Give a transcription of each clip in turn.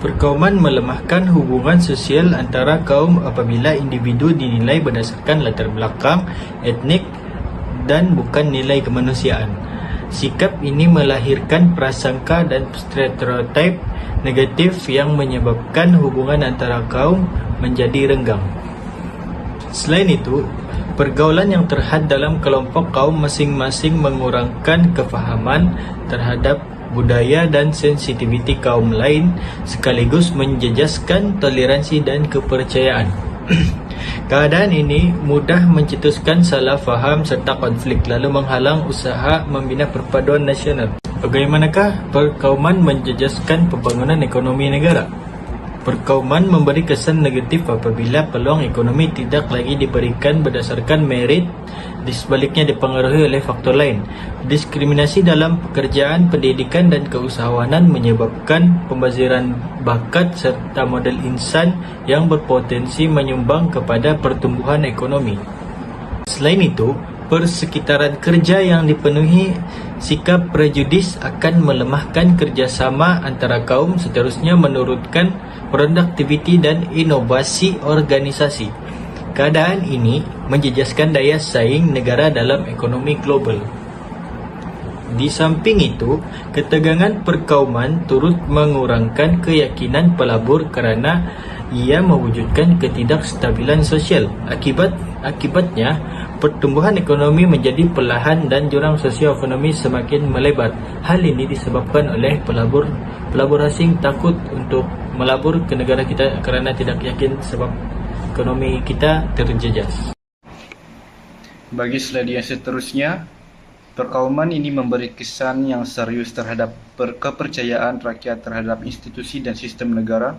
Perkauman melemahkan hubungan sosial antara kaum apabila individu dinilai berdasarkan latar belakang, etnik dan bukan nilai kemanusiaan. Sikap ini melahirkan prasangka dan stereotip negatif yang menyebabkan hubungan antara kaum menjadi renggang. Selain itu, pergaulan yang terhad dalam kelompok kaum masing-masing mengurangkan kefahaman terhadap budaya dan sensitiviti kaum lain sekaligus menjejaskan toleransi dan kepercayaan. Keadaan ini mudah mencetuskan salah faham serta konflik lalu menghalang usaha membina perpaduan nasional. Bagaimanakah perkauman menjejaskan pembangunan ekonomi negara? Perkauman memberi kesan negatif apabila peluang ekonomi tidak lagi diberikan berdasarkan merit di sebaliknya dipengaruhi oleh faktor lain. Diskriminasi dalam pekerjaan, pendidikan dan keusahawanan menyebabkan pembaziran bakat serta model insan yang berpotensi menyumbang kepada pertumbuhan ekonomi. Selain itu, persekitaran kerja yang dipenuhi sikap prejudis akan melemahkan kerjasama antara kaum seterusnya menurunkan produktiviti dan inovasi organisasi. Keadaan ini menjejaskan daya saing negara dalam ekonomi global. Di samping itu, ketegangan perkauman turut mengurangkan keyakinan pelabur kerana ia mewujudkan ketidakstabilan sosial. Akibat akibatnya, pertumbuhan ekonomi menjadi perlahan dan jurang sosioekonomi semakin melebar. Hal ini disebabkan oleh pelabur pelabur asing takut untuk melabur ke negara kita kerana tidak yakin sebab ekonomi kita terjejas. Bagi yang seterusnya, perkauman ini memberi kesan yang serius terhadap kepercayaan rakyat terhadap institusi dan sistem negara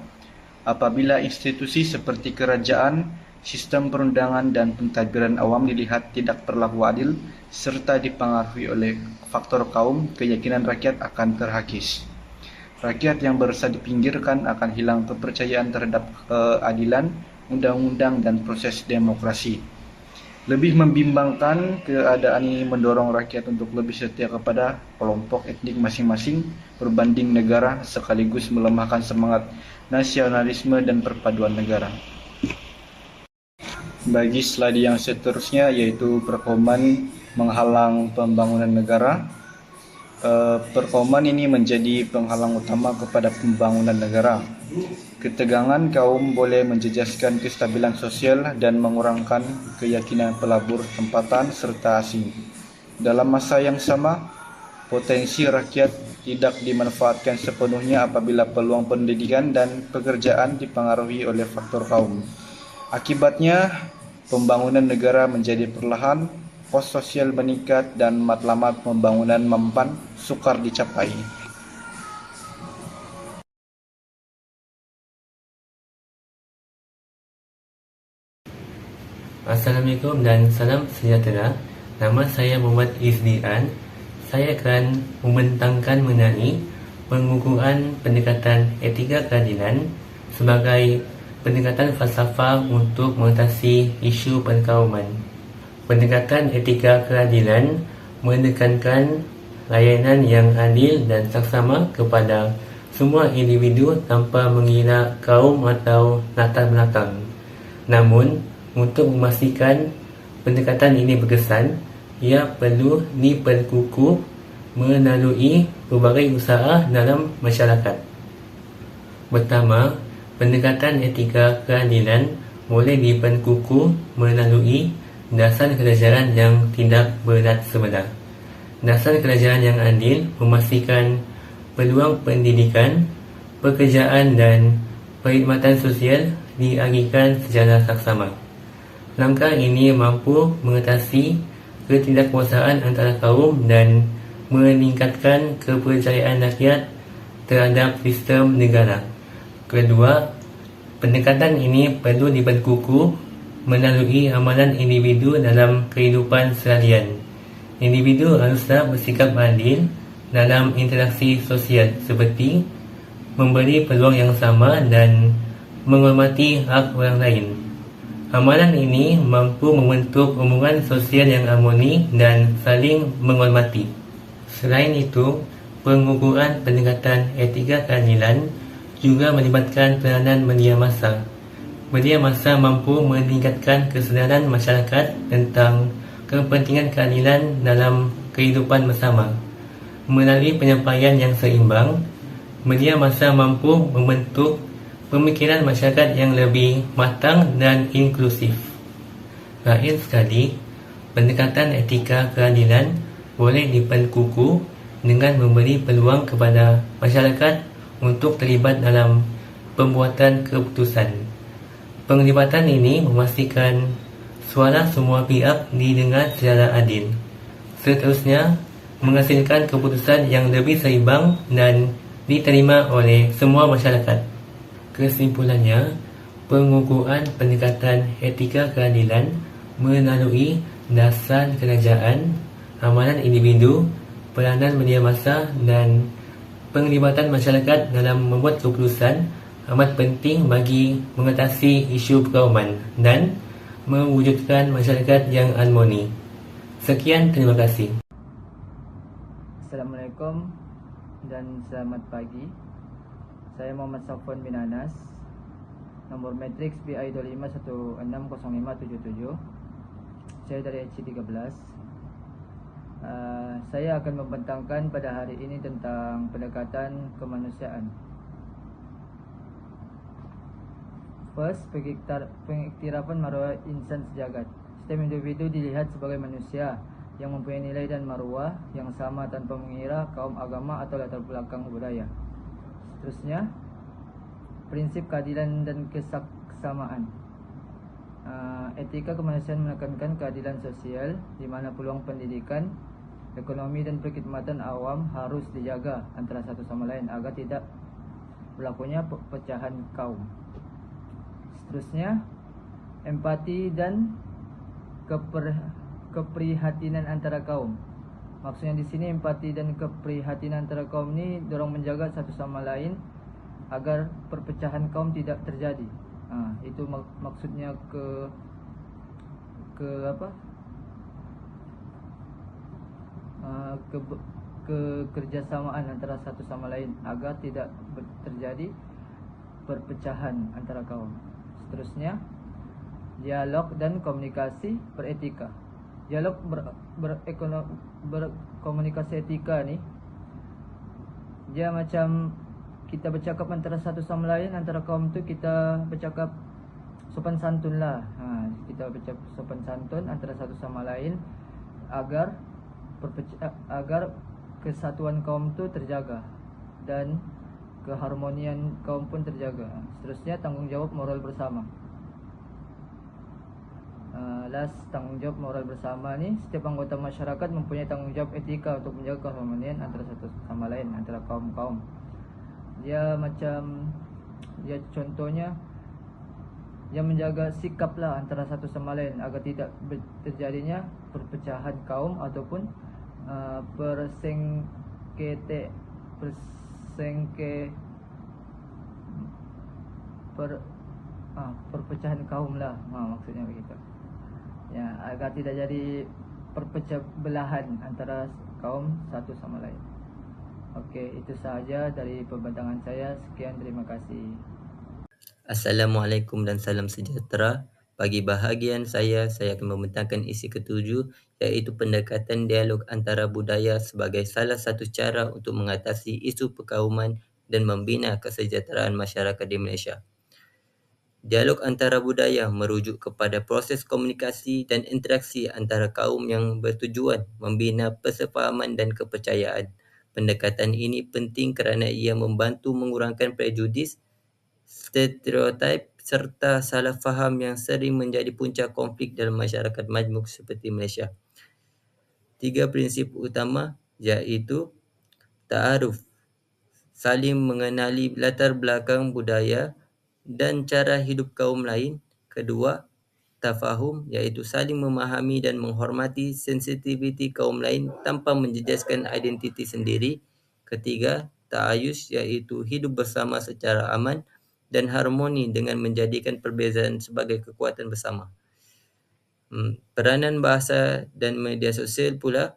apabila institusi seperti kerajaan, sistem perundangan dan pentadbiran awam dilihat tidak berlaku adil serta dipengaruhi oleh faktor kaum, keyakinan rakyat akan terhakis. Rakyat yang berasa dipinggirkan akan hilang kepercayaan terhadap keadilan, undang-undang dan proses demokrasi. Lebih membimbangkan, keadaan ini mendorong rakyat untuk lebih setia kepada kelompok etnik masing-masing berbanding negara sekaligus melemahkan semangat nasionalisme dan perpaduan negara. Bagi slide yang seterusnya yaitu perkauman menghalang pembangunan negara. Perkauman ini menjadi penghalang utama kepada pembangunan negara. Ketegangan kaum boleh menjejaskan kestabilan sosial dan mengurangkan keyakinan pelabur tempatan serta asing. Dalam masa yang sama, potensi rakyat tidak dimanfaatkan sepenuhnya apabila peluang pendidikan dan pekerjaan dipengaruhi oleh faktor kaum. Akibatnya, pembangunan negara menjadi perlahan, kos sosial meningkat dan matlamat pembangunan mempan sukar dicapai. Assalamualaikum dan salam sejahtera. Nama saya Muhammad Izdian. Saya akan membentangkan mengenai pengukuran pendekatan etika keadilan sebagai pendekatan falsafah untuk mengatasi isu perkauman. Pendekatan etika keadilan menekankan layanan yang adil dan saksama kepada semua individu tanpa mengira kaum atau latar belakang. Namun, untuk memastikan pendekatan ini berkesan, ia perlu diperkukuh melalui berbagai usaha dalam masyarakat. Pertama, pendekatan etika keadilan boleh diperkukuh melalui dasar kerajaan yang tidak berat sebelah. Dasar kerajaan yang adil memastikan peluang pendidikan, pekerjaan dan perkhidmatan sosial diagihkan secara saksama. Langkah ini mampu mengatasi ketidakpuasaan antara kaum dan meningkatkan kepercayaan rakyat terhadap sistem negara. Kedua, pendekatan ini perlu diperkukuh melalui amalan individu dalam kehidupan seharian. Individu haruslah bersikap adil dalam interaksi sosial seperti memberi peluang yang sama dan menghormati hak orang lain. Amalan ini mampu membentuk hubungan sosial yang harmoni dan saling menghormati. Selain itu, pengukuran pendekatan etika keadilan juga melibatkan peranan media massa. Media massa mampu meningkatkan kesedaran masyarakat tentang kepentingan keadilan dalam kehidupan bersama. Melalui penyampaian yang seimbang, media massa mampu membentuk pemikiran masyarakat yang lebih matang dan inklusif. Lain sekali, pendekatan etika keadilan boleh diperkukuh dengan memberi peluang kepada masyarakat untuk terlibat dalam pembuatan keputusan. Penglibatan ini memastikan suara semua pihak didengar secara adil. Seterusnya, menghasilkan keputusan yang lebih seimbang dan diterima oleh semua masyarakat. Kesimpulannya, pengukuhan pendekatan etika keadilan melalui dasar kerajaan, amalan individu, peranan media massa dan penglibatan masyarakat dalam membuat keputusan amat penting bagi mengatasi isu perkauman dan mewujudkan masyarakat yang harmoni. Sekian, terima kasih. Assalamualaikum dan selamat pagi. Saya Muhammad Safwan bin Anas. Nombor matriks BI 25160577. Saya dari HC13. Uh, saya akan membentangkan pada hari ini tentang pendekatan kemanusiaan. First, pengiktirafan maruah insan sejagat. Setiap individu dilihat sebagai manusia yang mempunyai nilai dan maruah yang sama tanpa mengira kaum agama atau latar belakang budaya. Seterusnya, prinsip keadilan dan kesamaan. Uh, etika kemanusiaan menekankan keadilan sosial di mana peluang pendidikan, ekonomi dan perkhidmatan awam harus dijaga antara satu sama lain agar tidak berlakunya pecahan kaum. Seterusnya, empati dan keper, keprihatinan antara kaum. Maksudnya di sini empati dan keprihatinan antara kaum ini dorong menjaga satu sama lain agar perpecahan kaum tidak terjadi. Ha, itu mak maksudnya ke ke apa? Uh, ke, ke kerjasamaan antara satu sama lain agar tidak terjadi perpecahan antara kaum. Seterusnya, dialog dan komunikasi beretika. Dialog ber, berekono, berkomunikasi etika ni dia macam kita bercakap antara satu sama lain antara kaum tu kita bercakap sopan santun lah. Ha, kita bercakap sopan santun antara satu sama lain agar agar kesatuan kaum tu terjaga dan keharmonian kaum pun terjaga. Seterusnya tanggungjawab moral bersama. Uh, last tanggungjawab moral bersama ni setiap anggota masyarakat mempunyai tanggungjawab etika untuk menjaga keharmonian antara satu sama lain antara kaum-kaum. Dia macam dia contohnya yang menjaga sikap lah antara satu sama lain agar tidak terjadinya perpecahan kaum ataupun Uh, persengkete persengke per ah, perpecahan kaum lah ha, maksudnya begitu ya agar tidak jadi perpecah belahan antara kaum satu sama lain Okey, itu sahaja dari pembentangan saya. Sekian, terima kasih. Assalamualaikum dan salam sejahtera. Bagi bahagian saya, saya akan membentangkan isi ketujuh iaitu pendekatan dialog antara budaya sebagai salah satu cara untuk mengatasi isu perkauman dan membina kesejahteraan masyarakat di Malaysia. Dialog antara budaya merujuk kepada proses komunikasi dan interaksi antara kaum yang bertujuan membina persefahaman dan kepercayaan. Pendekatan ini penting kerana ia membantu mengurangkan prejudis, stereotip serta salah faham yang sering menjadi punca konflik dalam masyarakat majmuk seperti Malaysia. Tiga prinsip utama iaitu ta'aruf, saling mengenali latar belakang budaya dan cara hidup kaum lain. Kedua, tafahum iaitu saling memahami dan menghormati sensitiviti kaum lain tanpa menjejaskan identiti sendiri. Ketiga, ta'ayus iaitu hidup bersama secara aman dan harmoni dengan menjadikan perbezaan sebagai kekuatan bersama. Hmm, peranan bahasa dan media sosial pula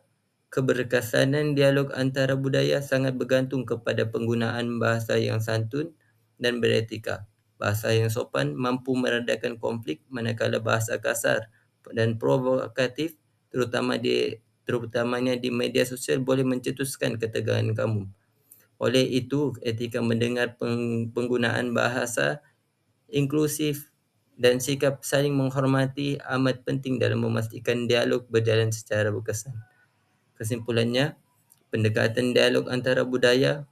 keberkesanan dialog antara budaya sangat bergantung kepada penggunaan bahasa yang santun, dan beretika. Bahasa yang sopan mampu meredakan konflik manakala bahasa kasar dan provokatif terutama di terutamanya di media sosial boleh mencetuskan ketegangan kamu. Oleh itu, etika mendengar peng- penggunaan bahasa inklusif dan sikap saling menghormati amat penting dalam memastikan dialog berjalan secara berkesan. Kesimpulannya, pendekatan dialog antara budaya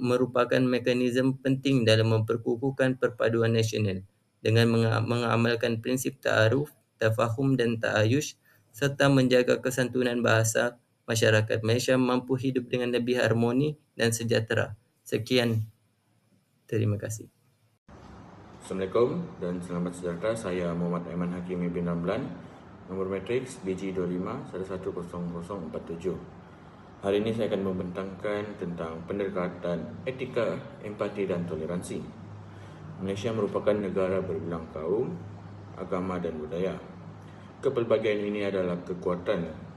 merupakan mekanisme penting dalam memperkukuhkan perpaduan nasional dengan menga- mengamalkan prinsip ta'aruf, tafahum dan ta'ayush serta menjaga kesantunan bahasa, masyarakat Malaysia mampu hidup dengan lebih harmoni dan sejahtera. Sekian. Terima kasih. Assalamualaikum dan selamat sejahtera. Saya Muhammad Aiman Hakim bin Ramlan. Nombor matriks BG25110047. Hari ini saya akan membentangkan tentang pendekatan etika, empati dan toleransi. Malaysia merupakan negara berbilang kaum, agama dan budaya. Kepelbagaian ini adalah kekuatan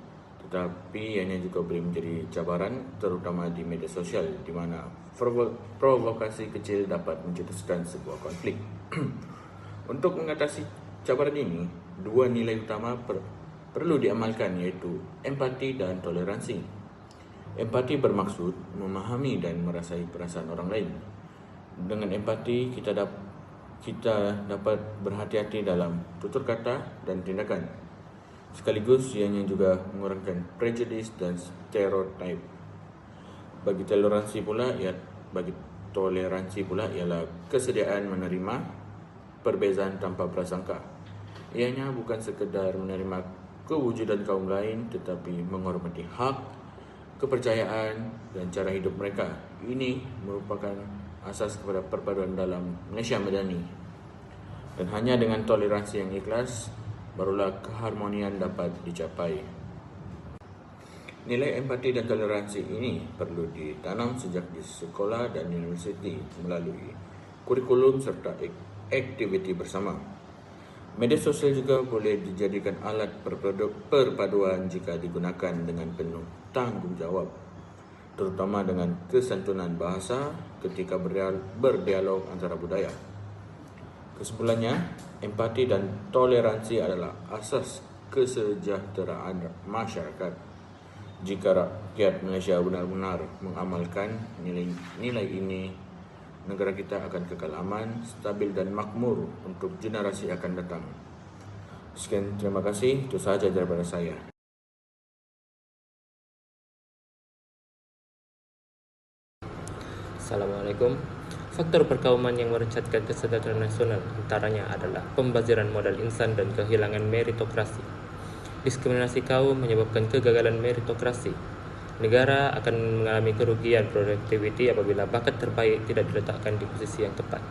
tetapi ianya juga boleh menjadi cabaran terutama di media sosial di mana provo- provokasi kecil dapat mencetuskan sebuah konflik. Untuk mengatasi cabaran ini, dua nilai utama per- perlu diamalkan iaitu empati dan toleransi. Empati bermaksud memahami dan merasai perasaan orang lain. Dengan empati kita dapat kita dapat berhati-hati dalam tutur kata dan tindakan. Sekaligus ianya juga mengurangkan prejudis dan stereotip. Bagi toleransi pula ia bagi toleransi pula ialah kesediaan menerima perbezaan tanpa prasangka. Ianya bukan sekedar menerima kewujudan kaum lain tetapi menghormati hak, kepercayaan dan cara hidup mereka. Ini merupakan asas kepada perpaduan dalam Malaysia Madani. Dan hanya dengan toleransi yang ikhlas barulah keharmonian dapat dicapai. Nilai empati dan toleransi ini perlu ditanam sejak di sekolah dan universiti melalui kurikulum serta ak- aktiviti bersama. Media sosial juga boleh dijadikan alat perpadu- perpaduan jika digunakan dengan penuh tanggungjawab, terutama dengan kesantunan bahasa ketika berdial- berdialog antara budaya. Kesimpulannya, empati dan toleransi adalah asas kesejahteraan masyarakat. Jika rakyat Malaysia benar-benar mengamalkan nilai-nilai ini, negara kita akan kekal aman, stabil dan makmur untuk generasi akan datang. Sekian terima kasih, itu sahaja daripada saya. Assalamualaikum. Faktor perkauman yang merencatkan kesejahteraan nasional antaranya adalah pembaziran modal insan dan kehilangan meritokrasi. Diskriminasi kaum menyebabkan kegagalan meritokrasi. Negara akan mengalami kerugian produktiviti apabila bakat terbaik tidak diletakkan di posisi yang tepat.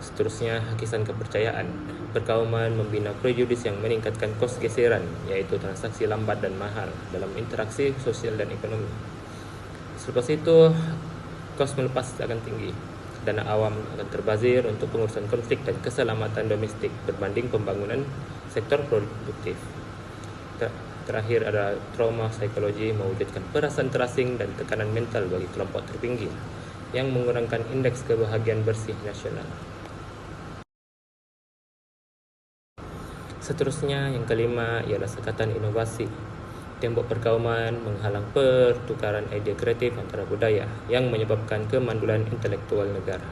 Seterusnya, hakisan kepercayaan. Perkauman membina prejudis yang meningkatkan kos geseran, iaitu transaksi lambat dan mahal dalam interaksi sosial dan ekonomi. Selepas itu, kos melepas akan tinggi. Dana awam akan terbazir untuk pengurusan konflik dan keselamatan domestik berbanding pembangunan sektor produktif. Ter- Terakhir adalah trauma psikologi mewujudkan perasaan terasing dan tekanan mental bagi kelompok terpinggir yang mengurangkan indeks kebahagiaan bersih nasional. Seterusnya, yang kelima ialah sekatan inovasi. Tembok perkauman menghalang pertukaran idea kreatif antara budaya yang menyebabkan kemandulan intelektual negara.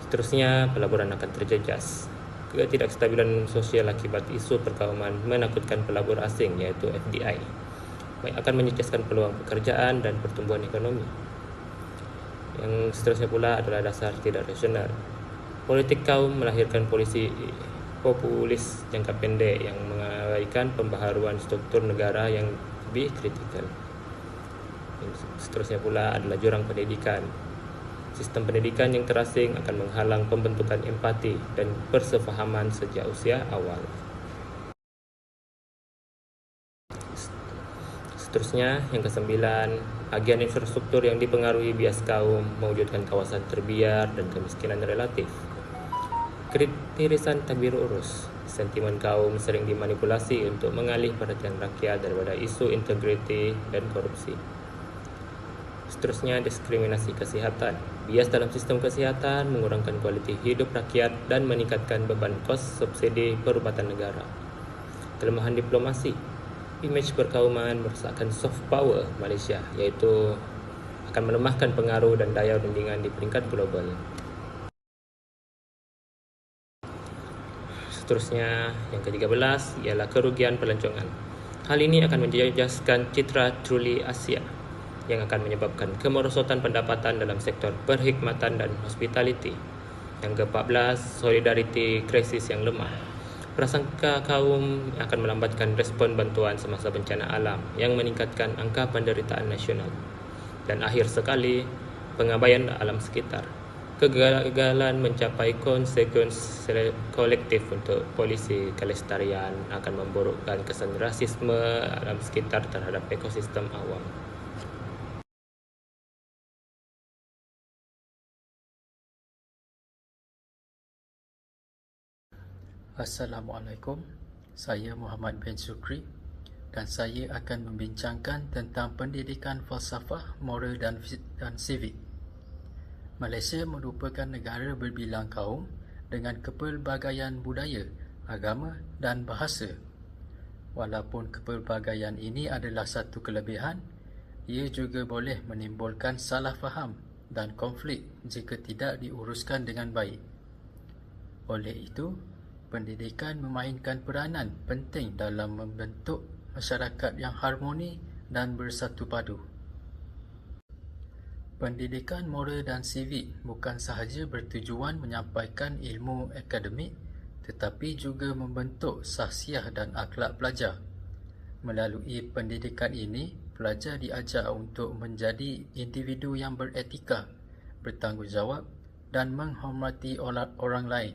Seterusnya, pelaburan akan terjejas. Ketidakstabilan sosial akibat isu perkauman menakutkan pelabur asing iaitu FDI. Baik akan menyejaskan peluang pekerjaan dan pertumbuhan ekonomi. Yang seterusnya pula adalah dasar tidak rasional. Politik kaum melahirkan polisi populis jangka pendek yang mengabaikan pembaharuan struktur negara yang lebih kritikal. Seterusnya pula adalah jurang pendidikan. Sistem pendidikan yang terasing akan menghalang pembentukan empati dan persefahaman sejak usia awal. Seterusnya, yang kesembilan, agen infrastruktur yang dipengaruhi bias kaum mewujudkan kawasan terbiar dan kemiskinan relatif. Kritisan tabir urus. Sentimen kaum sering dimanipulasi untuk mengalih perhatian rakyat daripada isu integriti dan korupsi. Seterusnya, diskriminasi kesihatan. Bias dalam sistem kesihatan mengurangkan kualiti hidup rakyat dan meningkatkan beban kos subsidi perubatan negara. Kelemahan diplomasi. Imej perkauman merosakkan soft power Malaysia iaitu akan melemahkan pengaruh dan daya rundingan di peringkat global. Seterusnya, yang ke-13 ialah kerugian pelancongan. Hal ini akan menjejaskan citra truly Asia yang akan menyebabkan kemerosotan pendapatan dalam sektor perkhidmatan dan hospitality. Yang ke-14, solidariti krisis yang lemah. Prasangka kaum akan melambatkan respon bantuan semasa bencana alam yang meningkatkan angka penderitaan nasional. Dan akhir sekali, pengabaian alam sekitar. Kegagalan mencapai konsekuensi kolektif untuk polisi kelestarian akan memburukkan kesan rasisme alam sekitar terhadap ekosistem awam. Assalamualaikum. Saya Muhammad bin Sukri dan saya akan membincangkan tentang pendidikan falsafah, moral dan dan sivik. Malaysia merupakan negara berbilang kaum dengan kepelbagaian budaya, agama dan bahasa. Walaupun kepelbagaian ini adalah satu kelebihan, ia juga boleh menimbulkan salah faham dan konflik jika tidak diuruskan dengan baik. Oleh itu, pendidikan memainkan peranan penting dalam membentuk masyarakat yang harmoni dan bersatu padu. Pendidikan moral dan sivik bukan sahaja bertujuan menyampaikan ilmu akademik tetapi juga membentuk sahsiah dan akhlak pelajar. Melalui pendidikan ini, pelajar diajar untuk menjadi individu yang beretika, bertanggungjawab dan menghormati orang lain.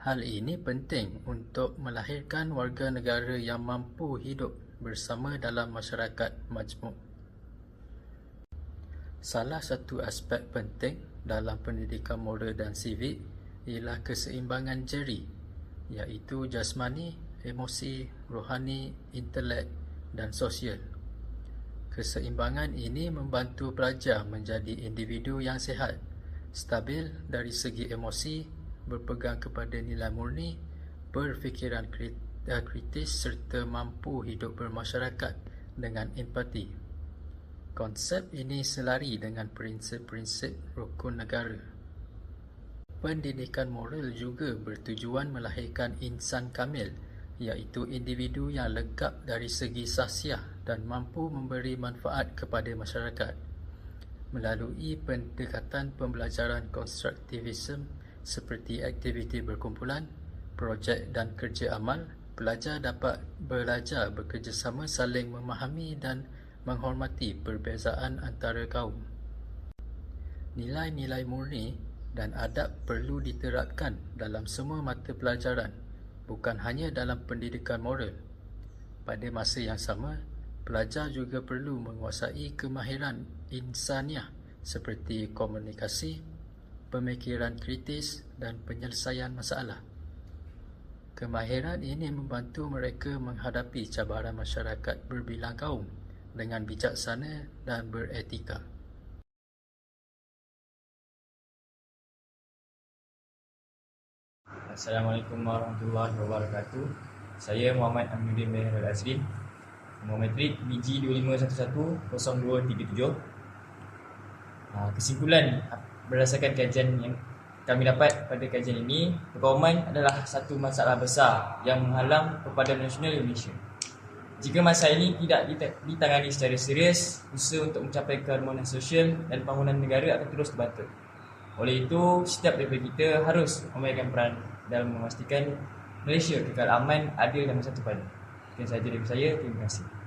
Hal ini penting untuk melahirkan warga negara yang mampu hidup bersama dalam masyarakat majmuk. Salah satu aspek penting dalam pendidikan moral dan sivik ialah keseimbangan jeri iaitu jasmani, emosi, rohani, intelek dan sosial. Keseimbangan ini membantu pelajar menjadi individu yang sihat, stabil dari segi emosi, berpegang kepada nilai murni, berfikiran eh, kritis serta mampu hidup bermasyarakat dengan empati. Konsep ini selari dengan prinsip-prinsip rukun negara. Pendidikan moral juga bertujuan melahirkan insan kamil iaitu individu yang lengkap dari segi sahsiah dan mampu memberi manfaat kepada masyarakat. Melalui pendekatan pembelajaran konstruktivisme seperti aktiviti berkumpulan, projek dan kerja amal, pelajar dapat belajar bekerjasama saling memahami dan menghormati perbezaan antara kaum. Nilai-nilai murni dan adab perlu diterapkan dalam semua mata pelajaran, bukan hanya dalam pendidikan moral. Pada masa yang sama, pelajar juga perlu menguasai kemahiran insaniah seperti komunikasi, pemikiran kritis dan penyelesaian masalah. Kemahiran ini membantu mereka menghadapi cabaran masyarakat berbilang kaum dengan bijaksana dan beretika. Assalamualaikum warahmatullahi wabarakatuh. Saya Muhammad Aminuddin bin Azrin. Nombor matrik BG 25110237. Kesimpulan berdasarkan kajian yang kami dapat pada kajian ini, perkauman adalah satu masalah besar yang menghalang perpaduan nasional Indonesia. Jika masalah ini tidak ditangani secara serius, usaha untuk mencapai keharmonian sosial dan pembangunan negara akan terus terbantu. Oleh itu, setiap daripada kita harus memainkan peran dalam memastikan Malaysia kekal aman, adil dan bersatu padu. Sekian sahaja dari saya. Terima kasih.